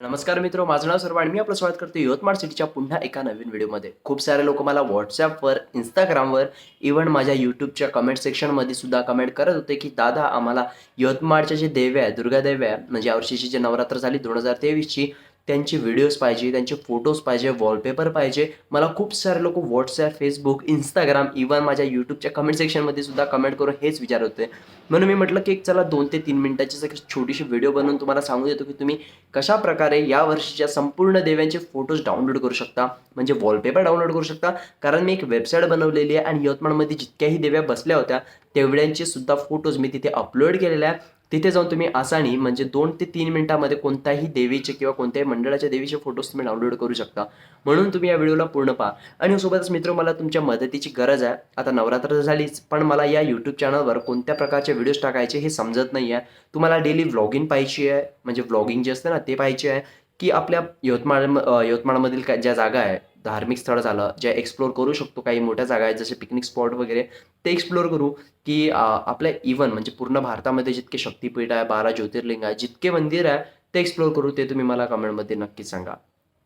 नमस्कार मित्र माझं नाव सर्व आणि मी आपलं स्वागत करतो यवतमाळ सिटीच्या पुन्हा एका नवीन व्हिडिओमध्ये. खूप सारे लोक मला व्हॉट्सॲपवर इंस्टाग्रामवर इव्हन माझ्या यूट्यूबच्या कमेंट सेक्शनमध्ये सुद्धा कमेंट करत होते की दादा आम्हाला यवतमाळच्या जे देव्या आहे दुर्गा देव्या आहे म्हणजे यावर्षीची जे नवरात्र झाली दोन हजार तेवीसची त्यांचे व्हिडिओज पाहिजे त्यांचे फोटोज पाहिजे वॉलपेपर पाहिजे. मला खूप सारे लोक व्हॉट्सॲप फेसबुक इंस्टाग्राम इव्हन माझ्या यूट्यूबच्या कमेंट सेक्शनमध्ये सुद्धा कमेंट करून हेच विचार होते. म्हणून मी म्हटलं की एक चला दोन ते तीन मिनटाची सगळी छोटीशी व्हिडिओ बनवून तुम्हाला सांगू देतो की तुम्ही कशा प्रकारे या वर्षीच्या संपूर्ण देव्यांचे फोटोज डाउनलोड करू शकता. म्हणजे वॉलपेपर डाउनलोड करू शकता. कारण मी एक वेबसाईट बनवलेली आहे आणि यवतमाळमध्ये जितक्याही देव्या बसल्या होत्या तेवढ्यांचे सुद्धा फोटोज मी तिथे अपलोड केलेले आहे. तिथे जाऊन तुम्ही आसानी म्हणजे दोन ते तीन मिनिटामध्ये कोणत्याही देवीचे किंवा कोणत्याही मंडळाच्या देवीचे फोटोज तुम्ही डाउनलोड करू शकता. म्हणून तुम्ही या व्हिडिओला पूर्ण पहा. आणि हो सोबतच मित्र मला तुमच्या मदतीची गरज आहे. आता नवरात्र झालीच पण मला या यूट्यूब चॅनलवर कोणत्या प्रकारचे व्हिडिओज टाकायचे हे समजत नाही आहे तुम्हाला डेली व्लॉगिंग पाहिजे आहे म्हणजे व्लॉगिंग जे असतं ना ते पाहिजे आहे की आपल्या यवतमाळ यवतमाळमधील काय ज्या जागा आहे धार्मिक स्थळ झालं जे एक्सप्लोर करू शकतो काही मोठ्या जागा आहेत जसे पिकनिक स्पॉट वगैरे ते एक्सप्लोर करू की आपल्या इव्हन म्हणजे पूर्ण भारतामध्ये जितके शक्तीपीठ आहे बारा ज्योतिर्लिंग आहे जितके मंदिर आहे ते एक्सप्लोर करू ते तुम्ही मला कमेंटमध्ये नक्कीच सांगा.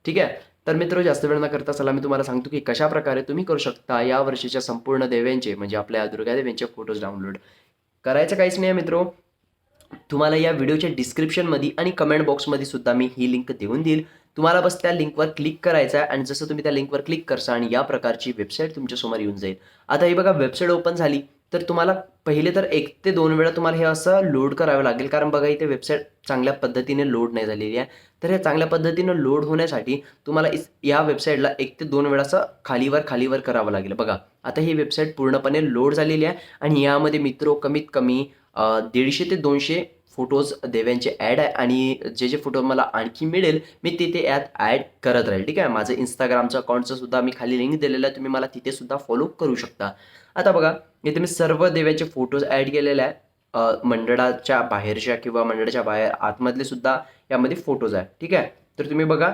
ठीक आहे? तर मित्र जास्त वेळ न करता चला मी तुम्हाला सांगतो की कशा प्रकारे तुम्ही करू शकता या वर्षीच्या संपूर्ण देव्यांचे म्हणजे आपल्या दुर्गा देव्यांचे फोटोज डाउनलोड करायचं काहीच नाही मित्रो. तुम्हाला या व्हिडिओच्या डिस्क्रिप्शनमध्ये आणि कमेंट बॉक्समध्ये सुद्धा मी ही लिंक देऊन देईल. तुम्हाला बस त्या लिंकवर क्लिक करायचं आहे आणि जसं तुम्ही त्या लिंकवर क्लिक करसा आणि या प्रकारची वेबसाईट तुमच्यासमोर येऊन जाईल. आता ही बघा वेबसाईट ओपन झाली तर तुम्हाला पहिले तर एक ते दोन वेळा तुम्हाला हे असं लोड करावं लागेल कारण बघा इथे वेबसाईट चांगल्या पद्धतीने लोड नाही झालेली आहे. तर हे चांगल्या पद्धतीनं लोड होण्यासाठी तुम्हाला इस या वेबसाईटला एक ते दोन वेळा असं खालीवर खालीवर करावं लागेल. बघा आता ही वेबसाईट पूर्णपणे लोड झालेली आहे आणि यामध्ये मित्रो कमीत कमी दीडशे ते दोनशे फोटोज देव्यांचे ॲड आहे आणि जे जे फोटो मला आणखी मिळेल मी तिथे यात ॲड करत राहील ठीक आहे? माझं इंस्टाग्रामचं अकाउंटचं सुद्धा मी खाली लिंक दिलेलं आहे तुम्ही मला तिथे सुद्धा फॉलो करू शकता. आता बघा इथे मी सर्व देव्यांचे फोटोज ॲड केलेले आहे. मंडळाच्या बाहेरच्या किंवा मंडळाच्या बाहेर आतमधले सुद्धा यामध्ये फोटोज आहे ठीक आहे? तर तुम्ही बघा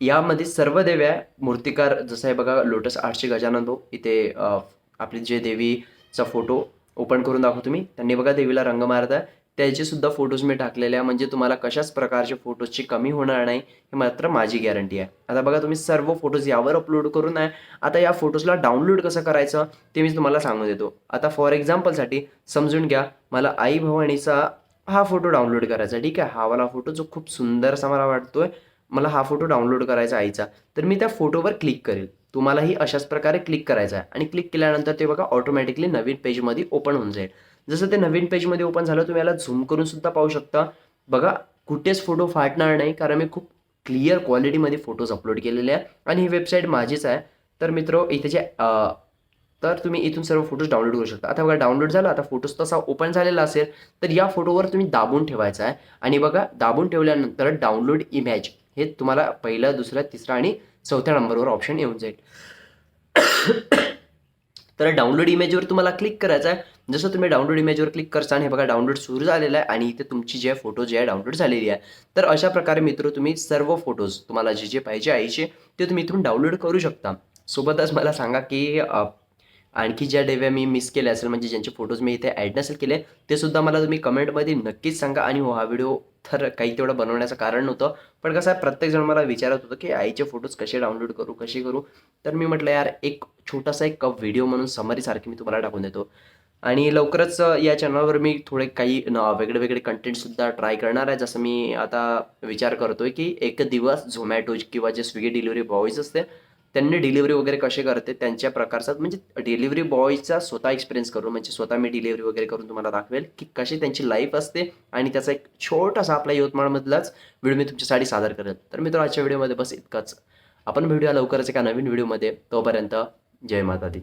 यामध्ये सर्व देव्या मूर्तिकार जसं आहे बघा लोटस आर्टचे गजानन भाऊ इथे आपली जे देवीचा फोटो ओपन करून दाखवतो मी. त्यांनी बघा देवीला रंग मारत आहे. त्याचे सुद्धा फोटोज मी टाकलेले आहे. म्हणजे तुम्हाला कशाच प्रकारचे फोटोजची कमी होणार नाही हे मात्र माझी गॅरंटी आहे. आता बघा तुम्ही सर्व फोटोज यावर अपलोड करून आहे. आता या फोटोजला डाउनलोड कसं करायचं ते मी तुम्हाला सांगून देतो. आता फॉर एक्झाम्पलसाठी समजून घ्या मला आई भवानीचा हा फोटो डाउनलोड करायचा ठीक आहे? हा वाला फोटो जो खूप सुंदर असा मला वाटतोय मला हा फोटो डाउनलोड करायचा आईचा. तर मी त्या फोटोवर क्लिक करेल. तुम्हालाही अशाच प्रकारे क्लिक करायचं आहे. आणि क्लिक केल्यानंतर ते बघा ऑटोमॅटिकली नवीन पेजमध्ये ओपन होऊन जाईल. जसं ते नवीन पेजमध्ये ओपन झालं तुम्ही याला झूम करून सुद्धा पाहू शकता. बघा कुठेच फोटो फाटणार नाही कारण मी खूप क्लिअर क्वालिटीमध्ये फोटोज अपलोड केलेले आहे आणि ही वेबसाईट माझीच आहे. तर मित्र इथे जे तर तुम्ही इथून सर्व फोटोज डाउनलोड करू शकता. आता बघा डाउनलोड झाला आता फोटोज तसा ओपन झालेला असेल तर या फोटोवर तुम्ही दाबून ठेवायचा आहे. आणि बघा दाबून ठेवल्यानंतर डाउनलोड इमॅज हे तुम्हाला पहिला दुसरा तिसरा आणि चौथ्या नंबरवर ऑप्शन येऊन जाईल. तर डाउनलोड इमेजवर तुम्हाला क्लिक करायचं आहे. जसं तुम्ही डाउनलोड इमेजवर क्लिक करता आणि हे बघा डाउनलोड सुरू झालेलं आहे आणि इथे तुमची जे फोटो जे आहे डाउनलोड झालेली आहे. तर अशा प्रकारे मित्र तुम्ही सर्व फोटोज तुम्हाला जे जे पाहिजे आईचे ते तुम्ही इथून डाउनलोड करू शकता. सोबतच मला सांगा की आणखी ज्या डेव्या मी मिस केल्या असेल म्हणजे ज्यांचे फोटोज मी इथे ॲड नसेल केले ते सुद्धा मला तुम्ही कमेंटमध्ये नक्कीच सांगा आणि हो हा व्हिडिओ तर काही तेवढं बनवण्याचं कारण नव्हतं. पण कसं आहे प्रत्येकजण मला विचारत होतं की आईचे फोटोज कसे डाउनलोड करू कसे करू? तर मी म्हटलं यार एक छोटासा एक व्हिडिओ म्हणून समरीसारखी मी तुम्हाला टाकून देतो. आणि लवकरच या चॅनलवर मी थोडे काही न- वेगळे वेगळे कंटेंटसुद्धा ट्राय करणार आहे. जसं मी आता विचार करतो आहे की एक दिवस झोमॅटो किंवा जे स्विगी डिलिव्हरी बॉयज असते त्यांनी डिलिव्हरी वगैरे कसे करते त्यांच्या प्रकारचा म्हणजे डिलिव्हरी बॉयचा स्वतः एक्सपिरियन्स करून म्हणजे स्वतः मी डिलिव्हरी वगैरे करून तुम्हाला दाखवेल की कशी त्यांची लाईफ असते आणि त्याचा एक छोटासा आपला यवतमाळमधलाच व्हिडिओ मी तुमच्यासाठी सादर करेल. तर मित्र आजच्या व्हिडिओमध्ये बस इतकंच. आपण व्हिडिओ लवकरच एका नवीन व्हिडिओमध्ये तोपर्यंत जय माता दी